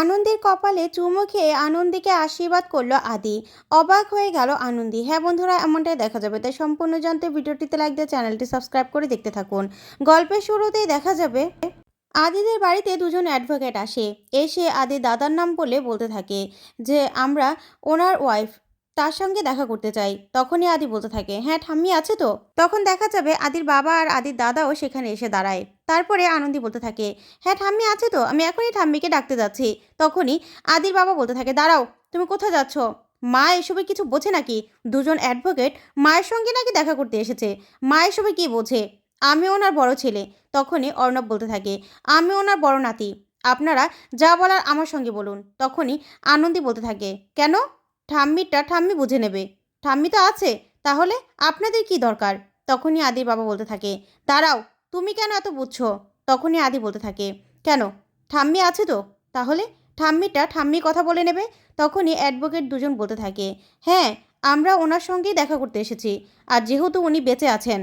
আনন্দের কপালে চুমু খেয়ে আনন্দীকে আশীর্বাদ করল আদি। অবাক হয়ে গেল আনন্দী। হ্যাঁ বন্ধুরা, এমনটাই দেখা যাবে। তাই সম্পূর্ণ জানতে ভিডিওটিতে লাইক দিয়ে চ্যানেলটি সাবস্ক্রাইব করে দেখতে থাকুন। গল্পের শুরুতেই দেখা যাবে, আদিদের বাড়িতে দুজন অ্যাডভোকেট আসে। এসে আদি দাদার নাম বলে বলতে থাকে যে, আমরা ওনার ওয়াইফ তার সঙ্গে দেখা করতে চাই। তখনই আদি বলতে থাকে হ্যাঁ ঠাম্মি আছে তো? তখন দেখা যাবে আদির বাবা আর আদির দাদাও সেখানে এসে দাঁড়ায়। তারপরে আনন্দি বলতে থাকে হ্যাঁ ঠাম্মি আছে তো, আমি এখনই ঠাম্মিকে ডাকতে যাচ্ছি। তখনই আদির বাবা বলতে থাকে, দাঁড়াও, তুমি কোথায় যাচ্ছ? মা এসবে কিছু বোঝে নাকি? দুজন অ্যাডভোকেট মায়ের সঙ্গে নাকি দেখা করতে এসেছে? মা এসবে কি বোঝে? আমি ওনার বড় ছেলে। তখনই অর্ণব বলতে থাকে, আমি ওনার বড় নাতি, আপনারা যা বলার আমার সঙ্গে বলুন। তখনই আনন্দি বলতে থাকে, কেন? ঠাম্মিটা ঠাম্মি বুঝে নেবে। ঠাম্মি তো আছে, তাহলে আপনাদের কি দরকার? তখনই আদির বাবা বলতে থাকে, দাঁড়াও তুমি কেন এত বুঝছ? তখনই আদি বলতে থাকে। কেন? ঠাম্মি আছে তো? তাহলে? ঠাম্মিটা ঠাম্মি কথা বলে নেবে? তখনই অ্যাডভোকেট দুজন বলতে থাকে। হ্যাঁ আমরা ওনার সঙ্গেই দেখা করতে এসেছি। আর যেহেতু উনি বেঁচে আছেন,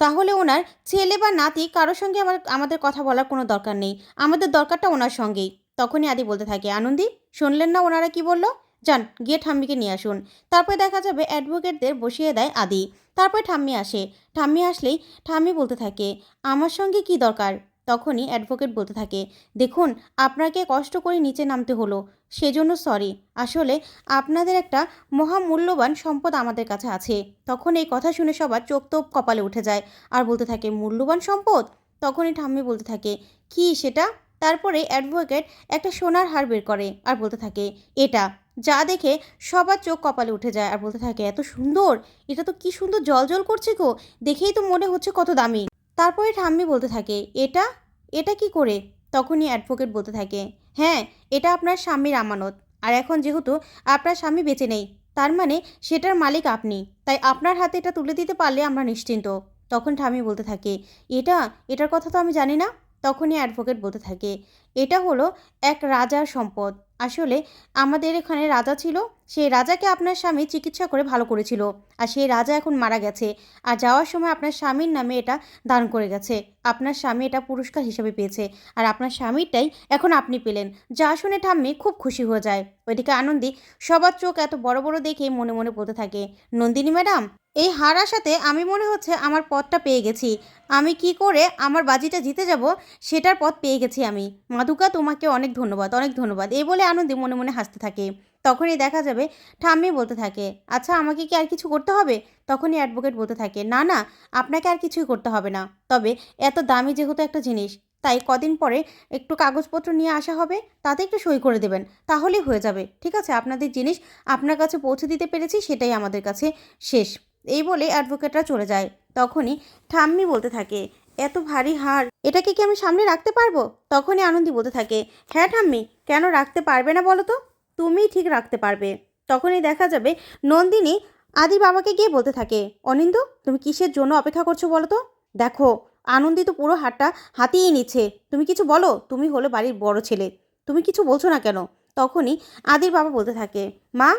তাহলে ওনার ছেলে বা নাতি কারোর সঙ্গে আমার, আমাদের কথা বলার কোনো দরকার নেই। আমাদের দরকারটা ওনার সঙ্গেই। তখনই আদি বলতে থাকে, আনন্দি, শুনলেন না ওনারা কি বলল? যান, গিয়ে ঠাম্মিকে নিয়ে আসুন। তারপরে দেখা যাবে অ্যাডভোকেটদের বসিয়ে দেয় আদি। তারপরে ঠাম্মি আসে। ঠাম্মি আসলেই ঠাম্মি বলতে থাকে, আমার সঙ্গে কি দরকার? তখনই অ্যাডভোকেট বলতে থাকে, দেখুন, আপনাকে কষ্ট করে নিচে নামতে হলো, সেজন্য সরি। আসলে আপনাদের একটা মহামূল্যবান সম্পদ আমাদের কাছে আছে। তখন এই কথা শুনে সবার চোখ তো কপালে উঠে যায়। আর বলতে থাকে, মূল্যবান সম্পদ? তখনই ঠাম্মি বলতে থাকে, কি সেটা? তারপরে অ্যাডভোকেট একটা সোনার হার বের করে আর বলতে থাকে, এটা যা দেখে সবার চোখ কপালে উঠে যায়। আর বলতে থাকে, এত সুন্দর, এটা তো কি সুন্দর জল জল করছে গো, দেখেই তো মনে হচ্ছে কত দামি। তারপরে ঠাম্মি বলতে থাকে, এটা? এটা কি করে? তখনই অ্যাডভোকেট বলতে থাকে হ্যাঁ এটা আপনার স্বামীর আমানত। আর এখন যেহেতু আপনার স্বামী বেঁচে নেই, তার মানে সেটার মালিক আপনি, তাই আপনার হাতে এটা তুলে দিতে পারলে আমরা নিশ্চিন্ত। তখন ঠাম্মি বলতে থাকে, এটা? এটার কথা তো আমি জানি না? তখনই অ্যাডভোকেট বলতে থাকে। এটা হলো এক রাজার সম্পদ। আসলে আমাদের এখানে রাজা ছিল সেই রাজাকে আপনার স্বামী চিকিৎসা করে ভালো করেছিল। আর সেই রাজা এখন মারা গেছে। আর যাওয়ার সময় আপনার স্বামীর নামে এটা দান করে গেছে। আপনার স্বামী এটা পুরস্কার হিসেবে পেয়েছে। আর আপনার স্বামীরটাই এখন আপনি পেলেন। যা শুনে ঠাম্মি খুব খুশি হয়ে যায়। ওইদিকে আনন্দি সবার চোখ এত বড় বড় দেখে মনে মনে বলতে থাকে, নন্দিনী ম্যাডাম, এই হার আসাতে আমি মনে হচ্ছে আমার পথটা পেয়ে গেছি। আমি কি করে আমার বাজিটা জিতে যাব সেটার পথ পেয়ে গেছি আমি। মাধুকা তোমাকে অনেক ধন্যবাদ অনেক ধন্যবাদ। এই বলে আনন্দে মনে মনে হাসতে থাকে। তখনই দেখা যাবে ঠাম্মি বলতে থাকে আচ্ছা আমাকে কি আর কিছু করতে হবে? তখনই অ্যাডভোকেট বলতে থাকে, না না, আপনাকে আর কিছুই করতে হবে না। তবে এত দামি যেহেতু একটা জিনিস, তাই কদিন পরে একটু কাগজপত্র নিয়ে আসা হবে, তাতে একটু সই করে দেবেন, তাহলেই হয়ে যাবে। ঠিক আছে, আপনাদের জিনিস আপনার কাছে পৌঁছে দিতে পেরেছি, সেটাই আমাদের কাছে শেষ। এই বলে অ্যাডভোকেটরা চলে যায়। তখনই ঠাম্মি বলতে থাকে, এত ভারী হার, এটাকে কি আমি সামনে রাখতে পারব? তখনই আনন্দি বলতে থাকে হ্যাঁ ঠাম্মি, কেন রাখতে পারবে না বলো তো? তুমিই ঠিক রাখতে পারবে। তখনই দেখা যাবে নন্দিনী আদি বাবাকে গিয়ে বলতে থাকে, অনিন্দ, তুমি কিসের জন্য অপেক্ষা করছ বলো তো? দেখো, আনন্দিত পুরো হাটটা হাতিয়েই নিচ্ছে। তুমি কিছু বলো? তুমি হলো বাড়ির বড় ছেলে। তুমি কিছু বলছো না কেন? তখনই আদির বাবা বলতে থাকে, মা,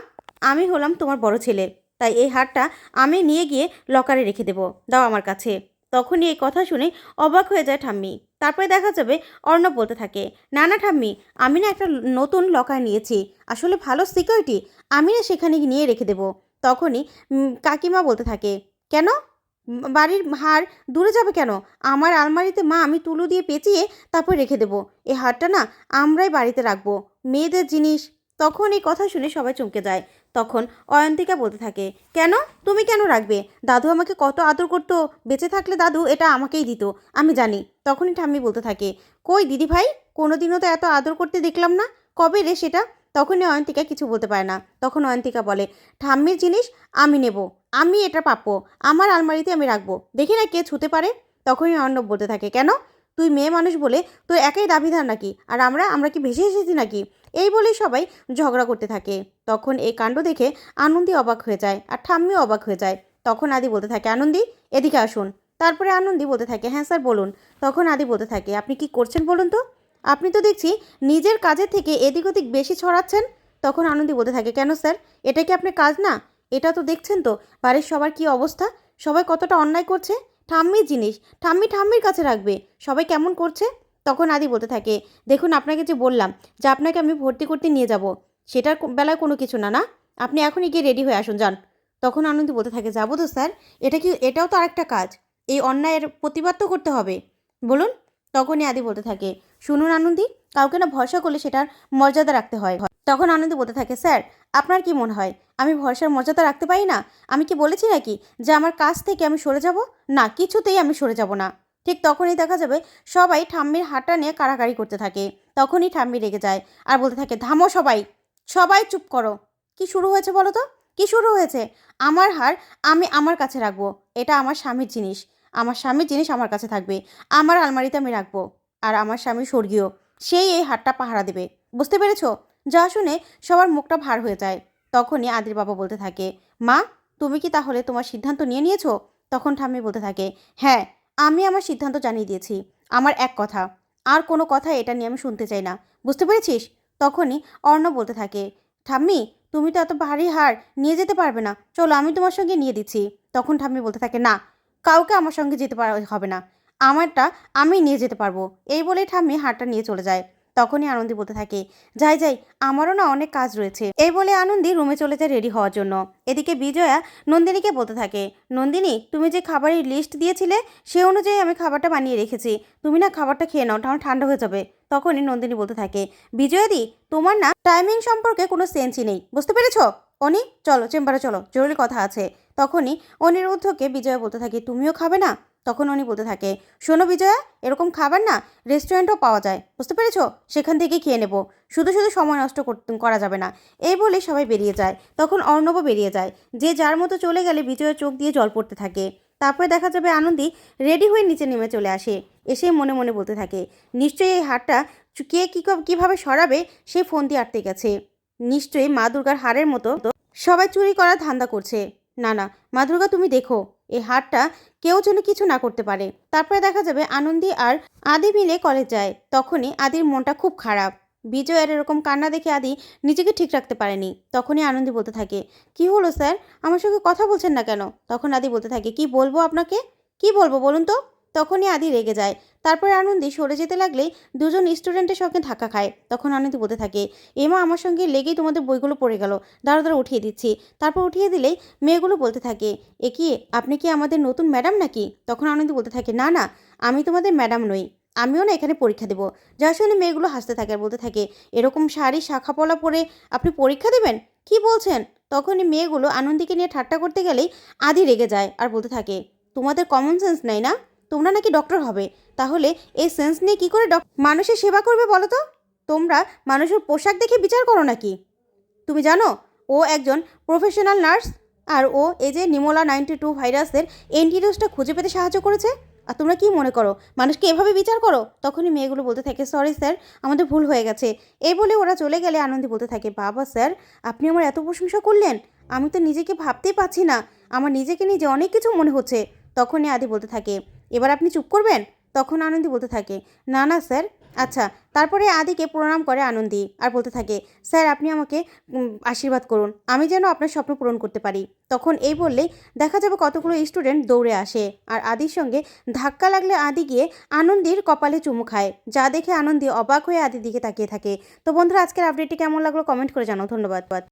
আমি হলাম তোমার বড় ছেলে। তাই এই হারটা আমি নিয়ে গিয়ে লকারে রেখে দেবো। দাও আমার কাছে। তখনই এই কথা শুনে অবাক হয়ে যায় ঠাম্মি। তারপরে দেখা যাবে অর্ণব বলতে থাকে, না না ঠাম্মি, আমি না একটা নতুন লকার নিয়েছি। আসলে ভালো সিকিউরিটি আমি না সেখানে নিয়ে রেখে দেবো। তখনই কাকিমা বলতে থাকে, কেন? বাড়ির হার দূরে যাবে কেন? আমার আলমারিতে মা আমি তুলো দিয়ে পেঁচিয়ে তারপর রেখে দেবো। এই হারটা না আমরাই বাড়িতে রাখব। মেয়েদের জিনিস। তখন এই কথা শুনে সবাই চমকে যায়। তখন অয়ন্তিকা বলতে থাকে, কেন? তুমি কেন রাখবে? দাদু আমাকে কত আদর করতো, বেঁচে থাকলে দাদু এটা আমাকেই দিত, আমি জানি। তখনই ঠাম্মি বলতে থাকে, কই দিদি ভাই, কোনোদিনও তো এত আদর করতে দেখলাম না, কবে রে সেটা? তখনই অয়ন্তিকা কিছু বলতে পারে না। তখন অয়ন্তিকা বলে, ঠাম্মির জিনিস আমি নেব, আমি এটা প্রাপ্য আমার আলমারিতে আমি রাখব, দেখি না কে ছুতে পারে? তখনই অর্ণব বলতে থাকে, কেন? তুই মেয়ে মানুষ বলে তোর একাই দাবিধার নাকি? আর আমরা আমরা কি ভেসে এসেছি নাকি? এই বলেই সবাই ঝগড়া করতে থাকে। তখন এই কাণ্ড দেখে আনন্দি অবাক হয়ে যায় আর ঠাম্মিও অবাক হয়ে যায়। তখন আদি বলতে থাকে, আনন্দি, এদিকে আসুন। তারপরে আনন্দি বলতে থাকে হ্যাঁ স্যার, বলুন। তখন আদি বলতে থাকে, আপনি কি করছেন বলুন তো? আপনি তো দেখছি নিজের কাজের থেকে এদিক ওদিক বেশি ছড়াচ্ছেন। তখন আনন্দি বলতে থাকে, কেন স্যার? এটা কি আপনার কাজ না? এটা তো দেখছেন তো, বাড়ির সবার কি অবস্থা? সবাই কতটা অন্যায় করছে? ঠাম্মির জিনিস, ঠাম্মি ঠাম্মির কাছে রাখবে। সবাই কেমন করছে? তখন আদি বলতে থাকে, দেখুন, আপনাকে যে বললাম যে আপনাকে আমি ভর্তি করতে নিয়ে যাব, সেটার বেলায় কোনো কিছু না না? আপনি এখনই গিয়ে রেডি হয়ে আসুন, যান। তখন আনন্দি বলতে থাকে, যাব তো, স্যার। এটা কি, এটাও তো আরেকটা কাজ। এই অন্যায়ের প্রতিবাদ তো করতে হবে। বলুন, তখনই আদি বলতে থাকে, শুনুন, আনন্দি, কাউকে না ভরসা করলে সেটার মর্যাদা রাখতে হয়। তখন আনন্দি বলতে থাকে, স্যার, আপনার কি মনে হয়, আমি ভরসার মর্যাদা রাখতে পারি না? আমি কি বলেছি নাকি যে আমার কাছ থেকে আমি সরে যাব? না, কিছুতেই আমি সরে যাব না। ঠিক তখনই দেখা যাবে সবাই ঠাম্মির হাঁটা নিয়ে কাড়াকাড়ি করতে থাকে। তখনই ঠাম্মি রেগে যায় আর বলতে থাকে থামো সবাই সবাই চুপ করো। কি শুরু হয়েছে বলো তো? কি শুরু হয়েছে? আমার হার আমি আমার কাছে রাখব। এটা আমার স্বামীর জিনিস। আমার স্বামীর জিনিস আমার কাছে থাকবে। আমার আলমারিতে আমি রাখব। আর আমার স্বামী স্বর্গীয়। সেই এই হারটা পাহারা দেবে। বুঝতে পেরেছ? যা শুনে সবার মুখটা ভার হয়ে যায়। তখনই আদির বাবা বলতে থাকে, মা, তুমি কি তাহলে তোমার সিদ্ধান্ত নিয়ে নিয়েছো? তখন ঠাম্মি বলতে থাকে হ্যাঁ আমি আমার সিদ্ধান্ত জানিয়ে দিয়েছি। আমার এক কথা। আর কোনো কথা এটা নিয়ে আমি শুনতে চাই না। বুঝতে পেরেছিস? তখনই অর্ণ বলতে থাকে, ঠাম্মি, তুমি তো এত ভারী হার নিয়ে যেতে পারবে না। চলো, আমি তোমার সঙ্গে নিয়ে দিচ্ছি। তখন ঠাম্মি বলতে থাকে, না, কাউকে আমার সঙ্গে যেতে পারা হবে না। আমারটা আমি নিয়ে যেতে পারব। এই বলেই ঠাম্মি হারটা নিয়ে চলে যায়। তখনই আনন্দি বলতে থাকে, যাই যাই, আমারও না অনেক কাজ রয়েছে। এই বলে আনন্দি রুমে চলে যায় রেডি হওয়ার জন্য। এদিকে বিজয়া নন্দিনীকে বলতে থাকে, নন্দিনী, তুমি যে খাবারের লিস্ট দিয়েছিলে, সে অনুযায়ী আমি খাবারটা বানিয়ে রেখেছি। তুমি না খাবারটা খেয়ে নাও, তাহলে ঠান্ডা হয়ে যাবে। তখনই নন্দিনী বলতে থাকে বিজয়াদি তোমার না টাইমিং সম্পর্কে কোনো সেন্সই নেই, বুঝতে পেরেছ? অনি, চলো, চেম্বারে চলো, জরুরি কথা আছে। তখনই অনিরুদ্ধকে বিজয়া বলতে থাকে, তুমিও খাবে না? তখন উনি বলতে থাকে, শোনো বিজয়া, এরকম খাবার না রেস্টুরেন্টও পাওয়া যায়, বুঝতে পেরেছ? সেখান থেকে খেয়ে নেব। শুধু শুধু সময় নষ্ট করা যাবে না। এই বলে সবাই বেরিয়ে যায়। তখন অর্ণবও বেরিয়ে যায়। যে যার মতো চলে গেলে বিজয়ের চোখ দিয়ে জল পড়তে থাকে। তারপরে দেখা যাবে আনন্দি রেডি হয়ে নিচে নেমে চলে আসে। এসে মনে মনে বলতে থাকে, নিশ্চয়ই এই হারটা কে কী কীভাবে সরাবে? সেই ফোন দিয়ে আটকে গেছে। নিশ্চয়ই মা দুর্গার হারের মতো সবাই চুরি করার ধান্দা করছে। না না মা দুর্গা তুমি দেখো এই হারটা কেউ যেন কিছু না করতে পারে। তারপরে দেখা যাবে আনন্দি আর আদি মিলে কলেজ যায়। তখনই আদির মনটা খুব খারাপ। বিজয়ের এরকম কান্না দেখে আদি নিজেকে ঠিক রাখতে পারেনি। তখনই আনন্দি বলতে থাকে, কি হলো, স্যার? আমার সঙ্গে কথা বলছেন না কেন? তখন আদি বলতে থাকে, কি বলব আপনাকে? কি বলব, বলুন তো? তখনই আদি রেগে যায়। তারপরে আনন্দি সরে যেতে লাগলে দুজন স্টুডেন্টের সঙ্গে ধাক্কা খায়। তখন আনন্দি বলতে থাকে, এমা, আমার সঙ্গে লেগেই তোমাদের বইগুলো পড়ে গেল। দাঁড়া দাঁড়া উঠিয়ে দিচ্ছি। তারপর উঠিয়ে দিলে মেয়েগুলো বলতে থাকে, এ কি, আপনি কি আমাদের নতুন ম্যাডাম নাকি? তখন আনন্দি বলতে থাকে, না না, আমি তোমাদের ম্যাডাম নই। আমিও না এখানে পরীক্ষা দেবো। যা শুনে মেয়েগুলো হাসতে থাকে আর বলতে থাকে, এরকম শাড়ি শাখা পলা পরে আপনি পরীক্ষা দেবেন? কি বলছেন? তখনই মেয়েগুলো আনন্দিকে নিয়ে ঠাট্টা করতে গেলেই আদি রেগে যায় আর বলতে থাকে, তোমাদের কমন সেন্স নেই না? তোমরা নাকি ডক্টর হবে? তাহলে এই সেন্স নিয়ে কী করে মানুষের সেবা করবে বলো তো? তোমরা মানুষের পোশাক দেখে বিচার করো নাকি? তুমি জানো, ও একজন প্রফেশনাল নার্স আর ও এই যে নিমোলা নাইনটি টু ভাইরাসের অ্যান্টিডোজটা খুঁজে পেতে সাহায্য করেছে। আর তোমরা কি মনে করো, মানুষকে এভাবে বিচার করো? তখনই মেয়েগুলো বলতে থাকে সরি স্যার আমাদের ভুল হয়ে গেছে। এই বলে ওরা চলে গেলে আনন্দি বলতে থাকে, বাবা স্যার আপনি আমার এত প্রশংসা করলেন। আমি তো নিজেকে ভাবতেই পাচ্ছি না। আমার নিজেকে নিজে অনেক কিছু মনে হচ্ছে। তখনই আদি বলতে থাকে এবার আপনি চুপ করবেন? তখন আনন্দি বলতে থাকে, না না, স্যার। আচ্ছা তারপরে আদিকে প্রণাম করে আনন্দি আর বলতে থাকে, স্যার, আপনি আমাকে আশীর্বাদ করুন। আমি যেন আপনার স্বপ্ন পূরণ করতে পারি। তখন এই বললেই দেখা যাবে কতগুলো স্টুডেন্ট দৌড়ে আসে আর আদির সঙ্গে ধাক্কা লাগলে আদি গিয়ে আনন্দির কপালে চুমু খায়, যা দেখে আনন্দি অবাক হয়ে আদির দিকে তাকিয়ে থাকে। তো বন্ধুরা, আজকের আপডেটটি কেমন লাগল কমেন্ট করে জানাও। ধন্যবাদ।